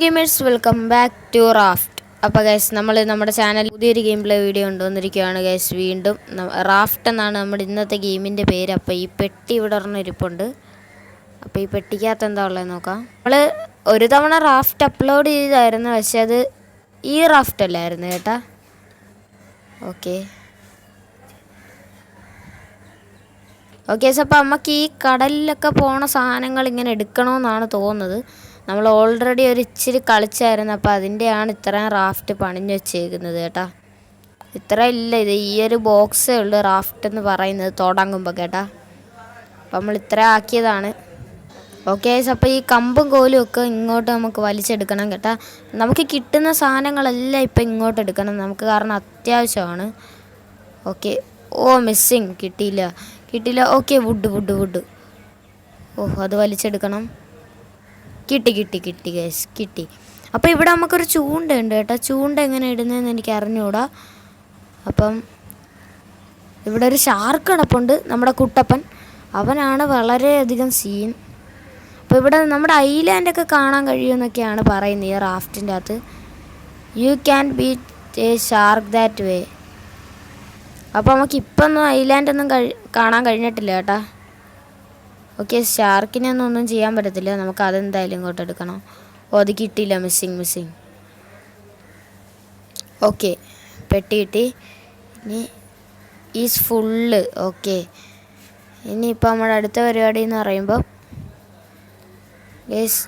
Gamers welcome back to raft അപ്പോൾ guys നമ്മൾ നമ്മുടെ ചാനൽ പുതിയൊരു ഗെയിം പ്ലേ വീഡിയോ കൊണ്ടുവന്നിരിക്കുകയാണ് ഗൈസ് വീണ്ടും റാഫ്റ്റ് എന്നാണ് നമ്മുടെ ഇന്നത്തെ ഗെയിമിന്റെ പേര്. അപ്പോൾ ഈ പെട്ടി ഇവിടെ ഇരിപ്പുണ്ട്. അപ്പോൾ ഈ പെട്ടിക്കകത്ത് എന്താ ഉള്ളത് നോക്കാം. നമ്മൾ ഒരു തവണ റാഫ്റ്റ് അപ്ലോഡ് ചെയ്തായിരുന്നു. പക്ഷെ അത് ഈ റാഫ്റ്റ് അല്ലായിരുന്നു കേട്ടാ. ഓക്കെ ഓക്കെ അപ്പോൾ നമുക്ക് ഈ കടലിലൊക്കെ പോണ സാധനങ്ങൾ ഇങ്ങനെ എടുക്കണമെന്നാണ് തോന്നുന്നത്. നമ്മൾ ഓൾറെഡി ഒരു ഇച്ചിരി കളിച്ചായിരുന്നു അപ്പോൾ അതിന്റെയാണ് ഇത്രയും റാഫ്റ്റ് പണിഞ്ഞു വെച്ചേക്കുന്നത് കേട്ടാ. ഇത്ര ഇല്ല ഇത് ഈ ഒരു ബോക്സേ ഉള്ളൂ റാഫ്റ്റ് എന്ന് പറയുന്നത് തുടങ്ങുമ്പോൾ കേട്ടാ. അപ്പം നമ്മൾ ഇത്ര ആക്കിയതാണ്. ഓക്കെ അപ്പോൾ ഈ കമ്പും കോലും ഒക്കെ ഇങ്ങോട്ട് നമുക്ക് വലിച്ചെടുക്കണം കേട്ടാ. നമുക്ക് കിട്ടുന്ന സാധനങ്ങളെല്ലാം ഇപ്പം ഇങ്ങോട്ട് എടുക്കണം. നമുക്ക് കാരണം അത്യാവശ്യമാണ്. ഓക്കെ ഓ മിസ്സിങ് കിട്ടിയില്ല. കിട്ടിയില്ല. ഓക്കെ വുഡ് വുഡ് വുഡ് ഓ അത് വലിച്ചെടുക്കണം. കിട്ടി കിട്ടി കിട്ടി ഗൈസ് കിട്ടി. അപ്പോൾ ഇവിടെ നമുക്കൊരു ചൂണ്ടയുണ്ട് കേട്ടോ. ചൂണ്ട എങ്ങനെ ഇടുന്നതെന്ന് എനിക്ക് അറിഞ്ഞുകൂടാ അപ്പം ഇവിടെ ഒരു ഷാർക്ക് കിടപ്പുണ്ട് നമ്മുടെ കുട്ടപ്പൻ. അവനാണ് വളരെയധികം സീൻ അപ്പോൾ ഇവിടെ നമ്മുടെ ഐലാൻഡൊക്കെ കാണാൻ കഴിയുമെന്നൊക്കെയാണ് പറയുന്നത് ഈ റാഫ്റ്റിന്റെ അകത്ത്. You can beat a shark that way അപ്പോൾ നമുക്ക് ഇപ്പം ഒന്നും ഐലാൻഡൊന്നും കഴി കാണാൻ കഴിഞ്ഞിട്ടില്ല കേട്ടാ. ഓക്കെ ഷാർക്കിനെ ഒന്നും ചെയ്യാൻ പറ്റത്തില്ല. നമുക്ക് അതെന്തായാലും ഇങ്ങോട്ട് എടുക്കണം. ഓ അത് കിട്ടിയില്ല. മിസ്സിങ് മിസ്സിങ് ഓക്കെ പെട്ടി കിട്ടി. ഇനി ഈസ് ഫുള്ള് ഓക്കെ ഇനിയിപ്പോൾ നമ്മുടെ അടുത്ത പരിപാടി എന്ന് പറയുമ്പോൾ ഗേസ്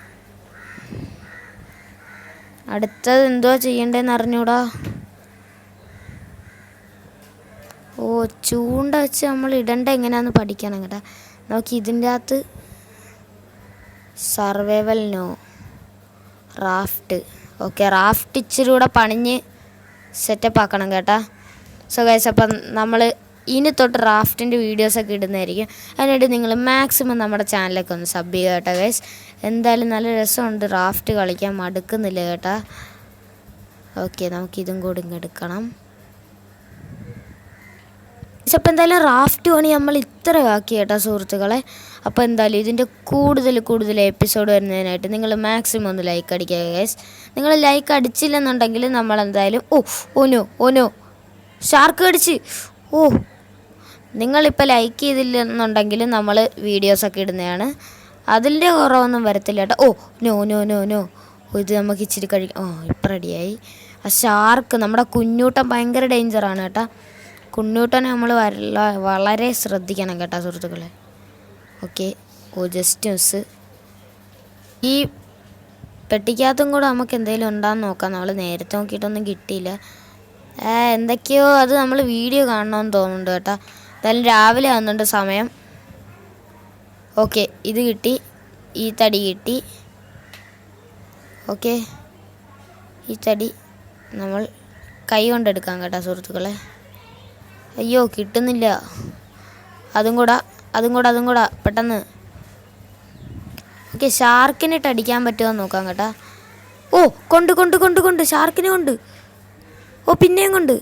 അടുത്തത് എന്തുവാ ചെയ്യണ്ടേന്ന് അറിഞ്ഞൂടാ. ഓ ചൂണ്ട വെച്ച് നമ്മൾ ഇടണ്ട എങ്ങനെയാന്ന് പഠിക്കണം കേട്ടാ. നമുക്ക് ഇതിന്റെ അകത്ത് survival no raft. Okay raft ഇച്ചിരി കൂടെ പണിഞ്ഞ് സെറ്റപ്പ് ആക്കണം കേട്ടാ. സോ ഗൈസ് അപ്പം നമ്മൾ ഇനി തൊട്ട് റാഫ്റ്റിന്റെ വീഡിയോസൊക്കെ ഇടുന്നതായിരിക്കും. അതിനായിട്ട് നിങ്ങൾ മാക്സിമം നമ്മുടെ ചാനലൊക്കെ ഒന്ന് സബ് ചെയ്യുക കേട്ടോ ഗൈസ് എന്തായാലും നല്ല രസമുണ്ട് റാഫ്റ്റ് കളിക്കാൻ മടുക്കുന്നില്ല കേട്ടാ. ഓക്കെ നമുക്കിതും കൂടി ഇങ്ങ് എടുക്കണം അപ്പോൾ എന്തായാലും റാഫ്റ്റ് പണി നമ്മൾ ഇത്ര ആക്കി കേട്ടോ സുഹൃത്തുക്കളെ. അപ്പോൾ എന്തായാലും ഇതിന്റെ കൂടുതൽ കൂടുതൽ എപ്പിസോഡ് വരുന്നതിനായിട്ട് നിങ്ങൾ മാക്സിമം ഒന്ന് ലൈക്ക് അടിക്കുക ഗൈസ് നിങ്ങൾ ലൈക്ക് അടിച്ചില്ലെന്നുണ്ടെങ്കിൽ നമ്മൾ എന്തായാലും ഓ ഓനോ ഓനോ ഷാർക്ക് അടിച്ച് ഓ. നിങ്ങളിപ്പോൾ ലൈക്ക് ചെയ്തില്ലെന്നുണ്ടെങ്കിൽ നമ്മൾ വീഡിയോസൊക്കെ ഇടുന്നതാണ്. അതിന്റെ കുറവൊന്നും വരത്തില്ല കേട്ടോ. ഓ നോ നോ നോ നോ ഇത് നമുക്ക് ഇച്ചിരി കഴിക്കാം ഓ ഇപ്പം റെഡിയായി ആ ഷാർക്ക് നമ്മുടെ കുഞ്ഞൂട്ടം ഭയങ്കര ഡേഞ്ചറാണ് കേട്ടോ. കുഞ്ഞൂട്ടനെ നമ്മൾ വളരെ ശ്രദ്ധിക്കണം കേട്ടോ സുഹൃത്തുക്കളെ. ഓക്കെ ഓ ജസ്റ്റ് മിസ് ഈ പെട്ടിക്കകത്തും കൂടെ നമുക്ക് എന്തെങ്കിലും ഉണ്ടാന്ന് നോക്കാം. നമ്മൾ നേരത്തെ നോക്കിയിട്ടൊന്നും കിട്ടിയില്ല. എന്തൊക്കെയോ അത് നമ്മൾ വീഡിയോ കാണണമെന്ന് തോന്നുന്നുണ്ട് കേട്ടോ. എന്തായാലും രാവിലെ ആവുന്നുണ്ട് സമയം. ഓക്കെ ഇത് കിട്ടി. ഈ തടി കിട്ടി. ഓക്കെ ഈ തടി നമ്മൾ കൈ കൊണ്ടെടുക്കാം കേട്ടോ സുഹൃത്തുക്കളെ. അയ്യോ കിട്ടുന്നില്ല. അതും കൂടെ അതും കൂടെ അതും കൂടെ പെട്ടെന്ന്. ഓക്കെ ഷാർക്കിനിട്ട് അടിക്കാൻ പറ്റുമോ എന്ന് നോക്കാം കേട്ടാ. ഓ കൊണ്ട് കൊണ്ട് കൊണ്ട് കൊണ്ട് ഷാർക്കിനെ കൊണ്ട്. ഓ പിന്നെയും കൊണ്ട്.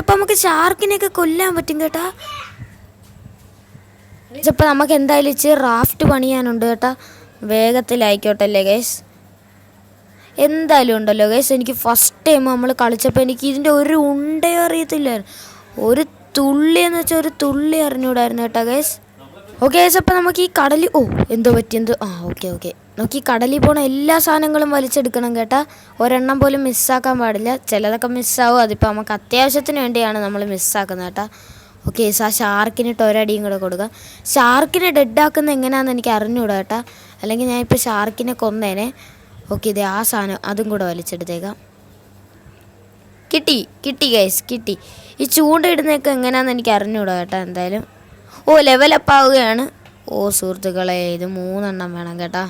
അപ്പം നമുക്ക് ഷാർക്കിനെയൊക്കെ കൊല്ലാൻ പറ്റും കേട്ടാ. ഗൈസ് നമുക്ക് എന്തായാലും ഇച്ചിരി റാഫ്റ്റ് പണിയാനുണ്ട് കേട്ടാ. വേഗത്തിലായിക്കോട്ടെ അല്ലേ ഗൈസ് എന്തായാലും ഉണ്ടല്ലോ. ഗൈസ് എനിക്ക് ഫസ്റ്റ് ടൈം നമ്മൾ കളിച്ചപ്പോൾ എനിക്ക് ഇതിന്റെ ഒരു ഉണ്ടയോ അറിയത്തില്ല ഒരു തുള്ളി എന്ന് വെച്ചാൽ ഒരു തുള്ളി അറിഞ്ഞൂടായിരുന്നു കേട്ടോ ഗൈസ് ഓക്കെ ഗൈസ് അപ്പോൾ നമുക്ക് ഈ കടൽ ഓ എന്തോ പറ്റി എന്തോ ആ ഓക്കെ ഓക്കെ നമുക്ക് ഈ കടലിൽ പോണ എല്ലാ സാധനങ്ങളും വലിച്ചെടുക്കണം കേട്ടാ. ഒരെണ്ണം പോലും മിസ്സാക്കാൻ പാടില്ല. ചിലതൊക്കെ മിസ്സാവും അതിപ്പോൾ നമുക്ക് അത്യാവശ്യത്തിന് വേണ്ടിയാണ് നമ്മൾ മിസ്സാക്കുന്നത് കേട്ടാ. ഓക്കെ ആ ഷാർക്കിനിട്ട് ഒരടിയും കൂടെ കൊടുക്കാം. ഷാർക്കിനെ ആക്കുന്നത് എങ്ങനെയാണെന്ന് എനിക്ക് അറിഞ്ഞുകൂടാ കേട്ടാ. അല്ലെങ്കിൽ ഞാൻ ഇപ്പോൾ ഷാർക്കിനെ കൊന്നേനെ. ഓക്കെ ഇതേ ആ സാധനം അതും കൂടെ വലിച്ചെടുത്തേക്കാം. കിട്ടി കിട്ടി ഗൈസ് കിട്ടി. ഈ ചൂണ്ടയിടുന്നതൊക്കെ എങ്ങനെയാണെന്ന് എനിക്ക് അറിഞ്ഞൂടാ കേട്ടോ എന്തായാലും. ഓ ലെവലപ്പ് ആവുകയാണ്. ഓ സുഹൃത്തുക്കളെ ഇത് മൂന്നെണ്ണം വേണം കേട്ടാ.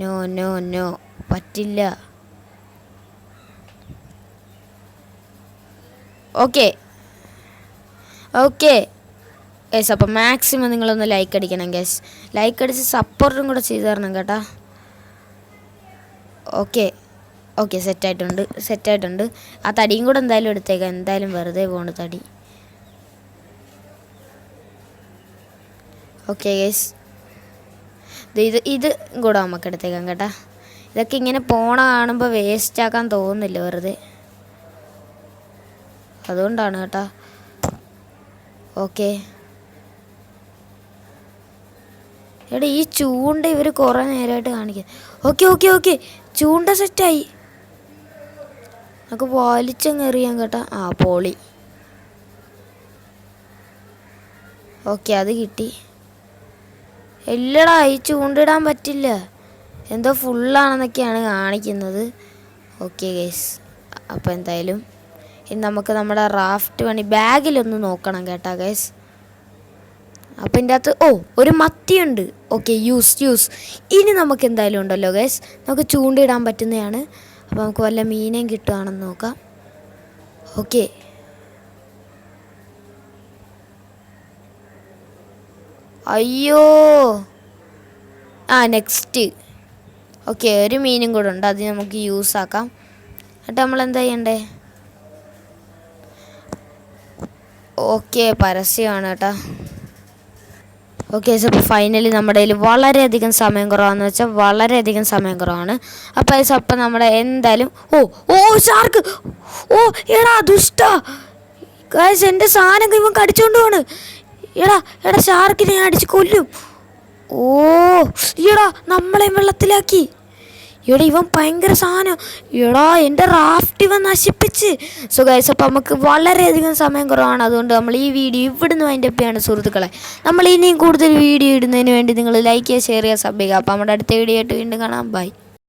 നോ നോ നോ പറ്റില്ല. ഓക്കെ. ഓക്കെ. ഗൈസ് അപ്പോൾ മാക്സിമം നിങ്ങളൊന്ന് ലൈക്ക് അടിക്കണം ഗൈസ് ലൈക്ക് അടിച്ച് സപ്പോർട്ടും കൂടെ ചെയ്തു തരണം കേട്ടാ. ഓക്കെ. ഓക്കെ സെറ്റായിട്ടുണ്ട്. സെറ്റായിട്ടുണ്ട്. ആ തടിയും കൂടെ എന്തായാലും എടുത്തേക്കാം. എന്തായാലും വെറുതെ പോണ് തടി. ഓക്കെ ഗൈസ് ഇത് ഇത് കൂടെ നമുക്ക് എടുത്തേക്കാം കേട്ടാ. ഇതൊക്കെ ഇങ്ങനെ പോണ കാണുമ്പോൾ വേസ്റ്റ് ആക്കാൻ തോന്നുന്നില്ല വെറുതെ. അതുകൊണ്ടാണ് കേട്ടാ. ഓക്കെ. എടാ ഈ ചൂണ്ട ഇവർ കുറേ നേരമായിട്ട് കാണിക്കുക ഓക്കെ ഓക്കെ ഓക്കെ. ചൂണ്ട സെറ്റായി. നമുക്ക് വലിച്ചങ്ങ് എറിയാം കേട്ടാ. ആ പോളി. ഓക്കെ അത് കിട്ടി. എല്ലടാ ഈ ചൂണ്ടിടാൻ പറ്റില്ല. എന്തോ ഫുള്ളാണെന്നൊക്കെയാണ് കാണിക്കുന്നത്. ഓക്കെ ഗൈസ് അപ്പോൾ എന്തായാലും ഇനി നമുക്ക് നമ്മുടെ റാഫ്റ്റ് പണി ബാഗിലൊന്ന് നോക്കണം കേട്ടോ ഗൈസ് അപ്പം ഇതിന്റെ അകത്ത് ഓ ഒരു മത്തിയുണ്ട്. ഓക്കെ യൂസ് യൂസ് ഇനി നമുക്ക് എന്തായാലും ഉണ്ടല്ലോ ഗൈസ് നമുക്ക് ചൂണ്ടിടാൻ പറ്റുന്നതാണ്. അപ്പോൾ നമുക്ക് വല്ല മീനേം കിട്ടുകയാണെന്ന് നോക്കാം. ഓക്കെ അയ്യോ. ആ നെക്സ്റ്റ് ഓക്കെ ഒരു മീനും കൂടെ ഉണ്ട്. അത് നമുക്ക് യൂസ് ആക്കാം. എന്നിട്ട് നമ്മൾ എന്താ ചെയ്യണ്ടേ? ഓക്കെ പരസ്യമാണ് കേട്ടോ. ഓക്കെ സോ അപ്പോൾ ഫൈനലി നമ്മുടെ കയ്യിൽ വളരെയധികം സമയം കുറവാന്ന് വെച്ചാൽ വളരെയധികം സമയം കുറവാണ്. അപ്പോൾ സോ അപ്പം നമ്മുടെ എന്തായാലും ഓ ഓ ഷാർക്ക് ഓ എടാ ദുഷ്ട! ഗൈസ് എന്റെ സാധനം ഇവൻ കടിച്ചോണ്ട് പോണ്. എടാ എടാ ഷാർക്കിനെ ഞാൻ അടിച്ച് കൊല്ലും. ഓ എടാ നമ്മളെ വെള്ളത്തിലാക്കി. എടാ ഇവൻ ഭയങ്കര സാധനം എടാ എന്റെ റാഫ്റ്റ് ഇവൻ നശിപ്പിച്ച്. സോ ഗൈസ് അപ്പോൾ നമുക്ക് വളരെയധികം സമയം കുറവാണ്. അതുകൊണ്ട് നമ്മൾ ഈ വീഡിയോ ഇവിടുന്ന് അതിന്റെ ഒക്കെയാണ് സുഹൃത്തുക്കളെ. നമ്മൾ ഇനിയും കൂടുതൽ വീഡിയോ ഇടുന്നതിന് വേണ്ടി നിങ്ങൾ ലൈക്ക് ചെയ്യുക ഷെയർ ചെയ്യുക സബ് ചെയ്യുക. അപ്പോൾ നമ്മുടെ അടുത്ത വീഡിയോ ആയിട്ട് വീണ്ടും കാണാം. ബൈ